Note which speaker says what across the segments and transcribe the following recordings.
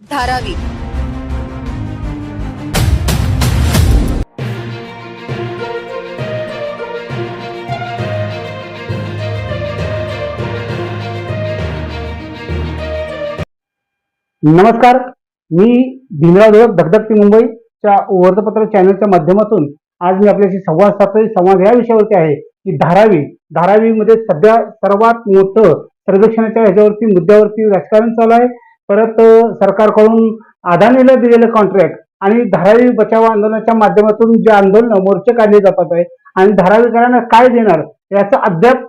Speaker 1: धारावी.
Speaker 2: नमस्कार. मी भीमराव देव धकधकती मुंबईच्या वर्तपत्र चॅनलच्या माध्यमातून आज मी आपल्याशी संवाद साधतोय. संवाद या विषयावरती आहे की धारावी धारावीमध्ये सध्या सर्वात मोठं सर्वेक्षणाच्या ह्याच्यावरती मुद्द्यावरती राजकारण चालू आहे. परत सरकारकडून अदानीला दिलेलं कॉन्ट्रॅक्ट आणि धारावी बचाव आंदोलनाच्या माध्यमातून जे आंदोलन मोर्चे काढले जातात आहे आणि धारावीकरांना काय देणार याचं अद्याप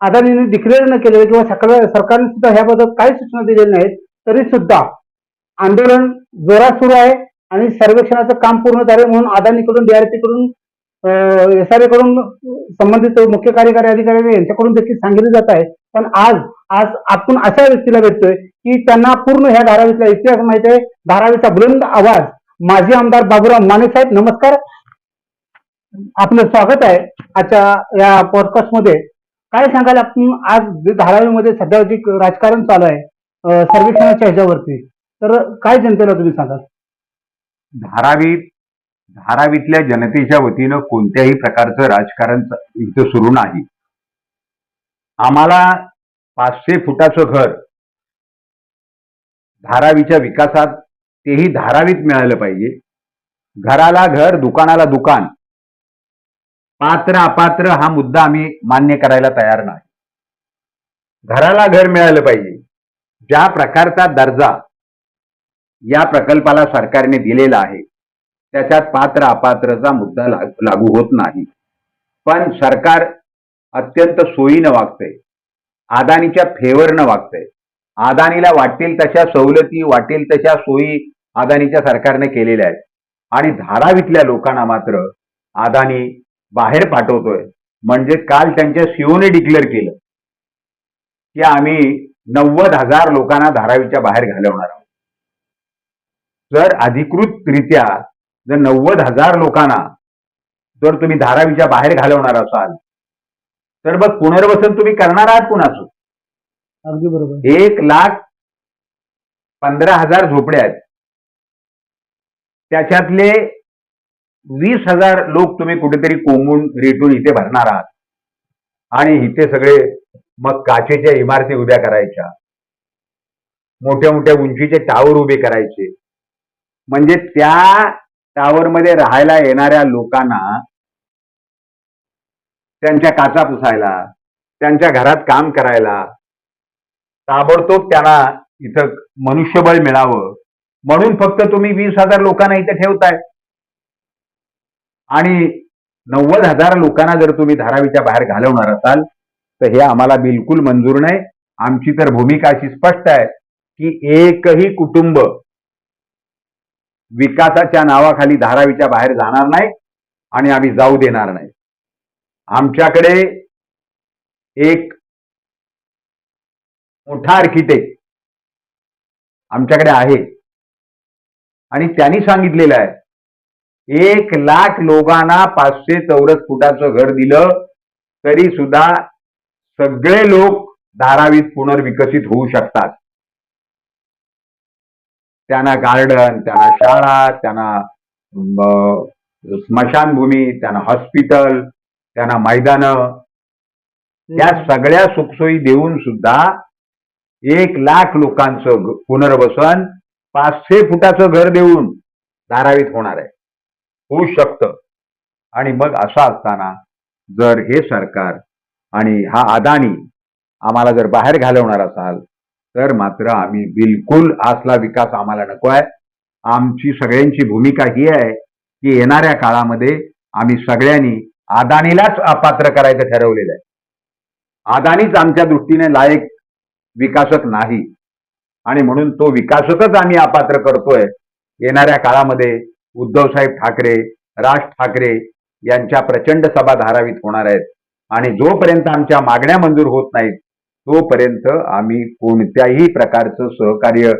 Speaker 2: अदानीने डिक्लेअर न केलेलं किंवा सरकार सरकारने सुद्धा ह्याबद्दल काही सूचना दिलेल्या नाहीत तरी सुद्धा आंदोलन जोरात सुरू आहे आणि सर्वेक्षणाचं काम पूर्ण झाले म्हणून अदानीकडून डीआरपीकडून एस आरकडून संबंधित मुख्य कार्यकारी अधिकारी यांच्याकडून देखील सांगितलं जात आहे. पण आज आज आपण अशा व्यक्तीला भेटतोय की त्यांना पूर्ण ह्या धारावीतला इतिहास माहीत आहे. धारावीचा बुलंद आवाज. माजी आमदार बाबूराव माने साहेब नमस्कार. आपलं स्वागत आहे आजच्या या पॉडकास्टमध्ये काय सांगाल आपण? आज धारावीमध्ये सध्या जे राजकारण चालू आहे सर्वेक्षणाच्या ह्याच्यावरती. तर काय जनतेला तुम्ही सांगाल?
Speaker 3: धारावीत धारावीतल्या जनतेच्या वतीनं कोणत्याही प्रकारचं राजकारण इथं सुरू नाही. आम्हाला पाचशे फुटाचं घर धारावीच्या विकासात तेही धारावीत मिळालं पाहिजे. घराला घर दुकानाला दुकान पात्र अपात्र हा मुद्दा आम्ही मान्य करायला तयार नाही. घराला घर मिळालं पाहिजे. ज्या प्रकारचा दर्जा या प्रकल्पाला सरकारने दिलेला आहे त्याच्यात पात्र अपात्रचा मुद्दा लाग- लागू होत नाही. पण सरकार अत्यंत सोयीनं वागतंय. अदानीच्या फेवरनं वागतंय. अदानीला वाटेल तशा सवलती वाटेल तशा सोयी अदानीच्या सरकारने केलेल्या आहेत. आणि धारावीतल्या लोकांना मात्र अदानी बाहेर पाठवतोय. म्हणजे काल त्यांच्या सीओने डिक्लेअर केलं की आम्ही नव्वद हजार लोकांना धारावीच्या बाहेर घालवणार आहोत. जर अधिकृतरित्या जर नव्वद हजार लोकांना जर तुम्ही धारावीच्या बाहेर घालवणार असाल तर मग पुनर्वसन तुम्ही करणार आहात कुणाचं?
Speaker 2: अगदी बरोबर.
Speaker 3: एक लाख पंधरा हजार झोपड्या आहेत. त्याच्यातले वीस हजार लोक तुम्ही कुठेतरी कोंबून रेटून इथे भरणार आहात. आणि इथे सगळे मग काचेच्या इमारती उभ्या करायच्या. मोठ्या मोठ्या उंचीचे टावर उभे करायचे. म्हणजे त्या टावरमध्ये राहायला येणाऱ्या लोकांना त्यांच्या काचा पुसायला त्यांच्या घरात काम करायला ताबडतोब त्यांना इथं मनुष्यबळ मिळावं. म्हणून फक्त तुम्ही वीस हजार लोकांना इथे ठेवताय. आणि नव्वद हजार लोकांना जर तुम्ही धारावीच्या बाहेर घालवणार असाल तर हे आम्हाला बिलकुल मंजूर नाही. आमची तर भूमिका अशी स्पष्ट आहे की एकही कुटुंब विकासाच्या नावाखाली धारावीच्या बाहेर जाणार नाही आणि आम्ही जाऊ देणार नाही. आमच्याकडे एक मोठा आर्किटेक्ट आमच्याकडे आहे. आणि त्यांनी सांगितलेलं आहे एक लाख लोकांना पाचशे चौरस फुटाचं घर दिलं तरी सुद्धा सगळे लोक धारावीत पुनर्विकसित होऊ शकतात. त्यांना गार्डन त्यांना शाळा त्यांना स्मशानभूमी त्यांना हॉस्पिटल त्यांना मैदानं. या सगळ्या सुखसोयी देऊन सुद्धा एक लाख लोकांचं पुनर्वसन पाचशे फुटाचं घर देऊन धारावीत होणार आहे. होऊ शकतं. आणि मग असं असताना जर हे सरकार आणि हा अदानी आम्हाला जर बाहेर घालवणार असाल तर मात्र आम्ही बिलकुल असला विकास आम्हाला नको आहे. आमची सगळ्यांची भूमिका ही आहे की येणाऱ्या काळामध्ये आम्ही सगळ्यांनी अदानीलाच अपात्र करायचं ठरवलेलं आहे. अदानीच आमच्या दृष्टीने लायक विकासक नाही. आणि म्हणून तो विकासकच आम्ही अपात्र करतोय. येणाऱ्या काळामध्ये उद्धवसाहेब ठाकरे राज ठाकरे यांच्या प्रचंड सभा धारावीत होणार आहेत. आणि जोपर्यंत आमच्या मागण्या मंजूर होत नाहीत तोपर्यंत आम्ही कोणत्याही प्रकारचं सहकार्य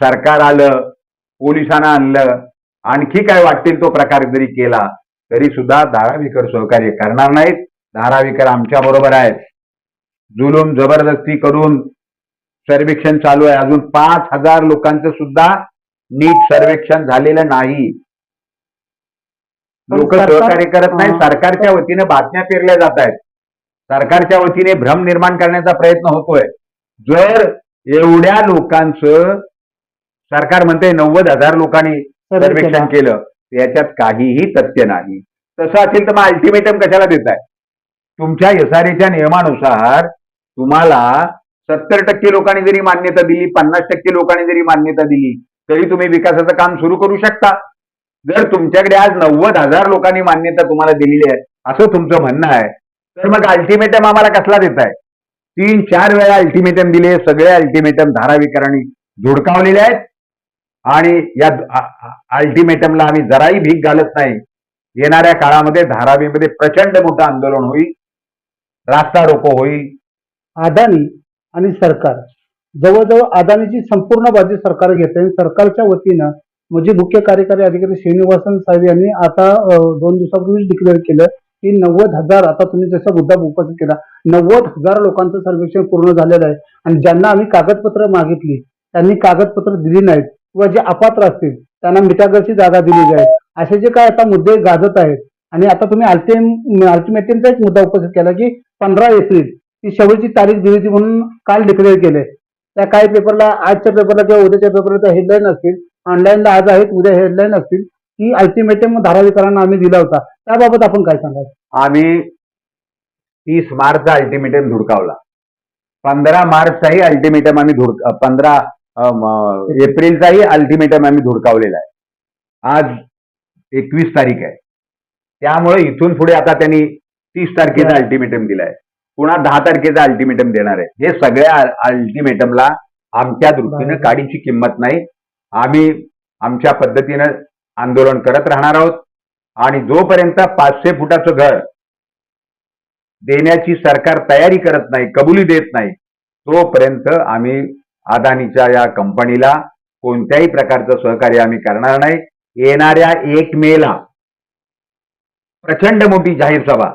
Speaker 3: सरकार आलं पोलिसांना आणलं आणखी काय वाटेल तो प्रकार जरी केला तरी सुद्धा धारावीकर सहकार्य करणार नाहीत. धारावीकर आमच्या बरोबर आहेत. जुलूम जबरदस्ती करून सर्वेक्षण चालू आहे. अजून पाच हजार लोकांचं सुद्धा नीट सर्वेक्षण झालेलं नाही. लोक सहकार्य करत नाही. सरकारच्या वतीने बातम्या पेरल्या जात आहेत. सरकारच्या वतीने भ्रम निर्माण करण्याचा प्रयत्न होतोय. जर एवढ्या लोकांचं सरकार म्हणते नव्वद हजार लोकांनी सर्वेक्षण केलं. याच्यात काहीही तथ्य नाही. तसं असेल तर मग अल्टिमेटम कशाला देत आहे तुमच्या एसआरएच्या नियमानुसार तुम्हाला सत्तर टक्के लोकांनी जरी मान्यता दिली पन्नास टक्के लोकांनी जरी मान्यता दिली तरी तुम्ही विकासाचं काम सुरू करू शकता. जर तुमच्याकडे आज नव्वद हजार लोकांनी मान्यता तुम्हाला दिलेली आहे असं तुमचं म्हणणं आहे तर मग अल्टिमेटम आम्हाला कसला देत आहे तीन चार वेळा अल्टिमेटम दिले सगळे अल्टिमेटम धारावीकरांनी झुडकावलेले आहेत. आणि या अल्टिमेटमला आम्ही जराही भीक घालत नाही. येणाऱ्या काळामध्ये धारावीमध्ये प्रचंड मोठं आंदोलन होईल. रास्ता रोको होईल.
Speaker 2: अदानी आणि सरकार. जवळजवळ अदानीची संपूर्ण बाजू सरकार घेते आणि सरकारच्या वतीनं म्हणजे मुख्य कार्यकारी अधिकारी श्रीनिवासन साहेब यांनी आता दोन दिवसापूर्वीच डिक्लेअर केलं की नव्वद हजार आता तुम्ही जसा मुद्दा उपस्थित केला नव्वद हजार लोकांचं सर्वेक्षण पूर्ण झालेलं आहे. आणि ज्यांना आम्ही कागदपत्र मागितली त्यांनी कागदपत्र दिली नाहीत. किंवा जे अपात्र असतील त्यांना मिठागरची जागा दिलेली आहे असे जे काय आता मुद्दे गाजत आहेत. आणि आता तुम्ही अल्टिम अल्टिमेटमचा एक मुद्दा उपस्थित केला की पंधरा एप्रिल ती शेवटची तारीख दिली होती म्हणून काल डिक्लेअर केलंय त्या काही पेपरला आजच्या पेपरला किंवा उद्याच्या पेपरला त्या हेडलाईन असतील. ऑनलाईनला आज आहेत उद्या हेडलाईन असतील. की अल्टिमेटम धारावीकरांना आम्ही दिला होता. त्याबाबत आपण काय सांगाल?
Speaker 3: आम्ही तीस मार्चचा अल्टिमेटम धुडकावला. पंधरा मार्चचाही अल्टिमेटम आम्ही धुड पंधरा एप्रिलचाही अल्टिमेटम आम्ही धुडकावलेला आहे. आज एकवीस तारीख आहे. त्यामुळे इथून पुढे आता त्यांनी तीस तारखेचा. अल्टिमेटम दिलाय. पुन्हा दहा तारखेचा अल्टिमेटम देणार आहे. हे सगळ्या अल्टिमेटमला आमच्या दृष्टीनं. काडीची किंमत नाही. आम्ही आमच्या पद्धतीनं आंदोलन करत राहणार आहोत. आणि जोपर्यंत पाचशे फुटाचं घर देण्याची सरकार तयारी करत नाही कबुली देत नाही तोपर्यंत आम्ही अदानीच्या या कंपनीला कोणत्याही प्रकारचं सहकार्य आम्ही करणार नाही. येणाऱ्या एक मेला प्रचंड मोठी जाहीर सभा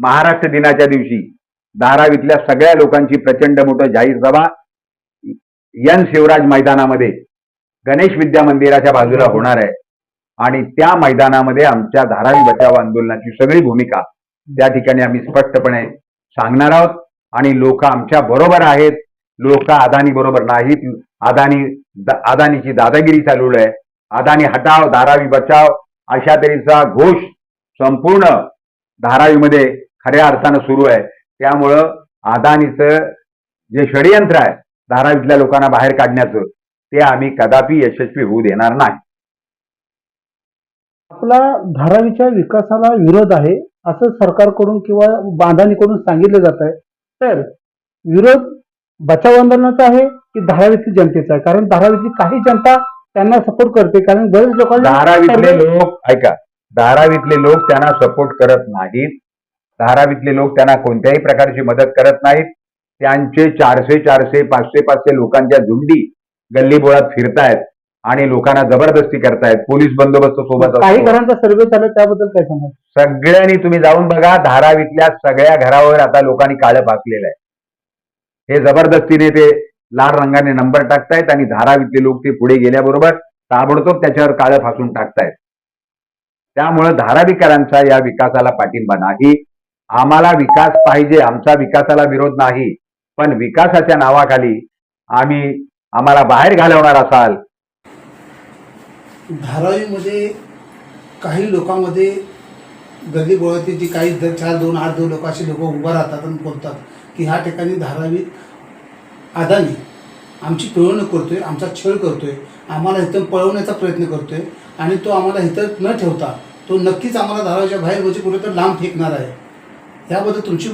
Speaker 3: महाराष्ट्र दिनाच्या दिवशी धारावीतल्या सगळ्या लोकांची प्रचंड मोठं जाहीर सभा यन शिवराज मैदानामध्ये. गणेश विद्या मंदिराच्या बाजूला होणार आहे. आणि त्या मैदानामध्ये आमच्या धारावी बचाव आंदोलनाची सगळी भूमिका त्या ठिकाणी आम्ही स्पष्टपणे सांगणार आहोत. आणि लोक आमच्या बरोबर आहेत. लोक अदानी बरोबर नाहीत. अदानी अदानीची दादागिरी चालू आहे. अदानी हटाव धारावी बचाव अशा तऱ्हेचा घोष संपूर्ण धारावीमध्ये खऱ्या अर्थानं सुरू आहे. त्यामुळं अदानीचं जे षडयंत्र आहे धारावीतल्या लोकांना बाहेर काढण्याचं ते आम्ही कदापि यशस्वी होऊ देणार नाही.
Speaker 2: आपला धारावीच्या विकासाला विरोध आहे असं सरकारकडून किंवा बांधणीकडून सांगितलं जात आहे. तर विरोध बचाव आंदोलनाचा आहे की धारावीतील जनतेचा आहे? कारण धारावीची काही जनता त्यांना सपोर्ट करते कारण बरेच लोकांना
Speaker 3: धारावीतले लोक ऐका धारावीतले लोक त्यांना सपोर्ट करत नाहीत. धारावीतले लोक त्यांना कोणत्याही प्रकारची मदत करत नाहीत. त्यांचे चारशे चारशे पाचशे पाचशे लोकांच्या झुंडी गल्लीबोळात फिरतायत. आणि लोकांना जबरदस्ती करतायत. पोलीस बंदोबस्त सोबत
Speaker 2: काही
Speaker 3: असतो.
Speaker 2: घरांचा सर्वे झाला त्याबद्दल काय सांगाल?
Speaker 3: सगळ्यांनी तुम्ही जाऊन बघा धारावीतल्या सगळ्या घरावर आता लोकांनी काळं फाकलेलं आहे. हे जबरदस्तीने ते लाल रंगाने नंबर टाकतायत आणि धारावीतले लोक ते पुढे गेल्याबरोबर ताबडतोब त्याच्यावर काळं फासून टाकतायत. त्यामुळं धारावीकरांचा या विकासाला पाठिंबा नाही. आम्हाला विकास पाहिजे आमचा विकासाला विरोध नाही. पण विकासाच्या नावाखाली आम्ही आम्हाला बाहेर घालवणार असाल
Speaker 1: धारावीमध्ये काही लोकांमध्ये गल्ली गोळ्याची जी काही दर चार दोन आठ दोन लोक असे लोक उभा राहतात आणि बोलतात की ह्या ठिकाणी धारावीत अदानी आमची पिळवणूक करतोय आमचा छळ करतोय आम्हाला इथं पळवण्याचा प्रयत्न करतोय आणि तो आम्हाला इथं न ठेवता तो नक्कीच आम्हाला धारावीच्या बाहेर म्हणजे कुठे तर लांब फेकणार आहे. याबद्दल तुमची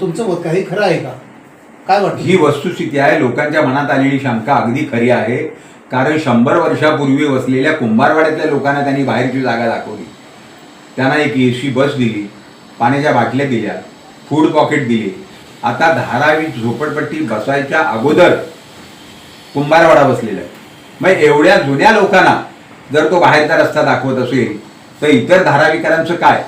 Speaker 1: तुमचं मत काही खरं आहे का? काय वाटतं?
Speaker 4: ही वस्तुस्थिती आहे. लोकांच्या मनात आलेली शंका अगदी खरी आहे. कारण शंभर वर्षापूर्वी वसलेल्या कुंभारवाड्यातल्या लोकांना त्यांनी बाहेरची जागा दाखवली. त्यांना एक एसी बस दिली पाण्याच्या बाटल्या दिल्या फूड पॉकेट दिली. आता धारावी झोपडपट्टी बसायच्या अगोदर कुंभारवाडा बसलेला आहे. मग एवढ्या जुन्या लोकांना जर तो बाहेरचा रस्ता दाखवत असेल तर इतर धारावीकरांचं काय?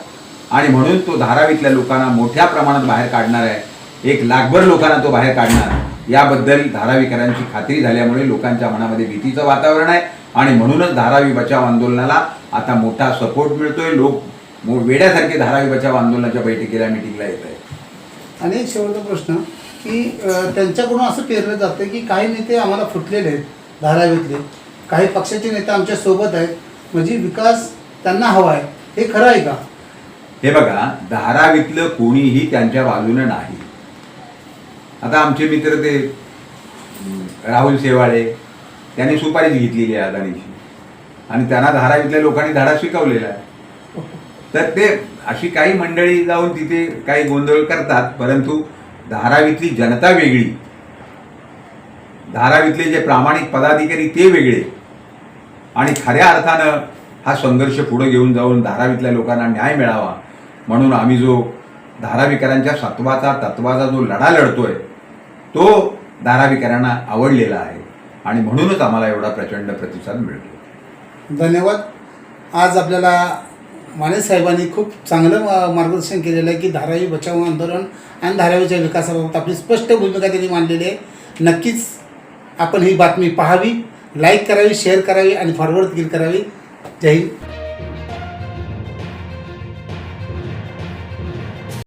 Speaker 4: आणि म्हणून तो धारावीतल्या लोकांना मोठ्या प्रमाणात बाहेर काढणार आहे. एक लाखभर लोकांना तो बाहेर काढणार
Speaker 3: याबद्दल धारावीकरांची खात्री झाल्यामुळे लोकांच्या मनामध्ये भीतीचं वातावरण आहे. आणि म्हणूनच धारावी बचाव आंदोलनाला आता मोठा सपोर्ट मिळतोय. लोक वेड्यासारखे धारावी बचाव आंदोलनाच्या बैठकीला मिटिंगला येत आहेत.
Speaker 1: आणि शेवटचा प्रश्न की त्यांच्याकडून असं पेरलं जातं की काही नेते आम्हाला फुटलेले आहेत धारावीतले. काही पक्षाचे नेते आमच्यासोबत आहेत. म्हणजे विकास त्यांना हवा आहे. हे खरं आहे का?
Speaker 3: हे बघा धारावीतलं कोणीही त्यांच्या बाजूनं नाही. आता आमचे मित्र ते राहुल शेवाळे त्यांनी सुपारीच घेतलेली आहे अदानीची. आणि त्यांना धारावीतल्या लोकांनी धडा शिकवलेला आहे. तर ते अशी काही मंडळी जाऊन तिथे काही गोंधळ करतात परंतु धारावीतली जनता वेगळी. धारावीतले जे प्रामाणिक पदाधिकारी ते वेगळे. आणि खऱ्या अर्थानं हा संघर्ष पुढे घेऊन जाऊन धारावीतल्या लोकांना न्याय मिळावा. म्हणून आम्ही जो धारावीकरांच्या सत्वाचा तत्वाचा जो लढा लढतोय तो धारावीकरांना आवडलेला आहे. आणि म्हणूनच आम्हाला एवढा प्रचंड प्रतिसाद मिळतो.
Speaker 1: धन्यवाद. आज आपल्याला माने साहेबांनी खूप चांगलं मार्गदर्शन केलेलं आहे की धारावी बचाव आंदोलन आणि धारावीच्या विकासाबाबत आपली स्पष्ट भूमिका त्यांनी मांडलेली आहे. नक्कीच आपण ही बातमी पाहावी लाईक करावी शेअर करावी आणि फॉरवर्ड देखील करावी. जय हिंद.